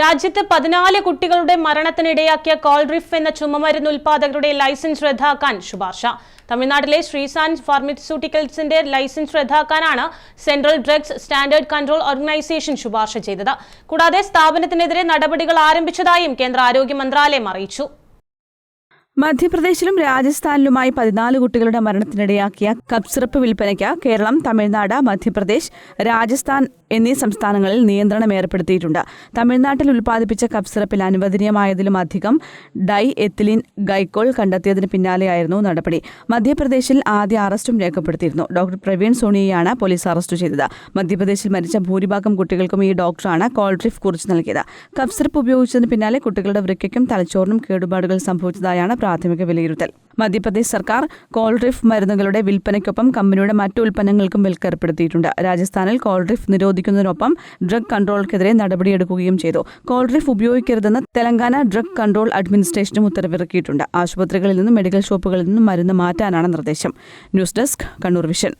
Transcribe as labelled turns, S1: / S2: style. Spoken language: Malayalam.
S1: രാജ്യത്ത് പതിനാല് കുട്ടികളുടെ മരണത്തിനിടയാക്കിയ കോൾഡ്രിഫ് എന്ന ചുമമരുന്ന് ഉൽപാദകരുടെ ലൈസൻസ് റദ്ദാക്കാൻ ശുപാർശ. തമിഴ്നാട്ടിലെ ശ്രീസാൻ ഫാർമസ്യൂട്ടിക്കൽസിന്റെ licence റദ്ദാക്കാനാണ് central drugs standard control organisation ശുപാർശ ചെയ്തത്. കൂടാതെ സ്ഥാപനത്തിനെതിരെ നടപടികൾ ആരംഭിച്ചതായും കേന്ദ്ര ആരോഗ്യ മന്ത്രാലയം അറിയിച്ചു.
S2: മധ്യപ്രദേശിലും രാജസ്ഥാനിലുമായി പതിനാല് കുട്ടികളുടെ മരണത്തിനിടയാക്കിയ കപ്സിറപ്പ് വിൽപ്പനയ്ക്ക് കേരളം തമിഴ്നാട് മധ്യപ്രദേശ് രാജസ്ഥാൻ എന്നീ സംസ്ഥാനങ്ങളിൽ നിയന്ത്രണം ഏർപ്പെടുത്തിയിട്ടുണ്ട്. തമിഴ്നാട്ടിൽ ഉൽപ്പാദിപ്പിച്ച കപ്സിറപ്പിൽ അനുവദനീയമായതിലും അധികം ഡൈ എത്തിലിൻ ഗൈക്കോൾ കണ്ടെത്തിയതിന് പിന്നാലെയായിരുന്നു നടപടി. മധ്യപ്രദേശിൽ ആദ്യ അറസ്റ്റും രേഖപ്പെടുത്തിയിരുന്നു. ഡോക്ടർ പ്രവീൺ സോണിയെയാണ് പോലീസ് അറസ്റ്റ് ചെയ്തത്. മധ്യപ്രദേശിൽ മരിച്ച ഭൂരിഭാഗം കുട്ടികൾക്കും ഈ ഡോക്ടറാണ് കോൾട്രിഫ് കുറിച്ച് നൽകിയത്. കപ്സിറപ്പ് ഉപയോഗിച്ചതിന് പിന്നാലെ കുട്ടികളുടെ വൃക്കയ്ക്കും തലച്ചോറിനും കേടുപാടുകൾ സംഭവിച്ചതായാണ് പ്രാഥമിക വിലയിരുത്തൽ. മധ്യപ്രദേശ് സർക്കാർ കോൾഡ്രിഫ് മരുന്നുകളുടെ വിൽപ്പനയ്ക്കൊപ്പം കമ്പനിയുടെ മറ്റു ഉൽപ്പന്നങ്ങൾക്കും വിൽക്കേർപ്പെടുത്തിയിട്ടുണ്ട്. രാജസ്ഥാനിൽ കോൾഡ്രിഫ് നിരോധിക്കുന്നതിനൊപ്പം ഡ്രഗ് കൺട്രോൾക്കെതിരെ നടപടിയെടുക്കുകയും ചെയ്തു. കോൾഡ്രിഫ് ഉപയോഗിക്കരുതെന്ന് തെലങ്കാന ഡ്രഗ് കൺട്രോൾ അഡ്മിനിസ്ട്രേഷനും ഉത്തരവിറക്കിയിട്ടുണ്ട്. ആശുപത്രികളിൽ നിന്നും മെഡിക്കൽ ഷോപ്പുകളിൽ നിന്നും മരുന്ന് മാറ്റാനാണ് നിർദ്ദേശം. News desk Kannur Vision.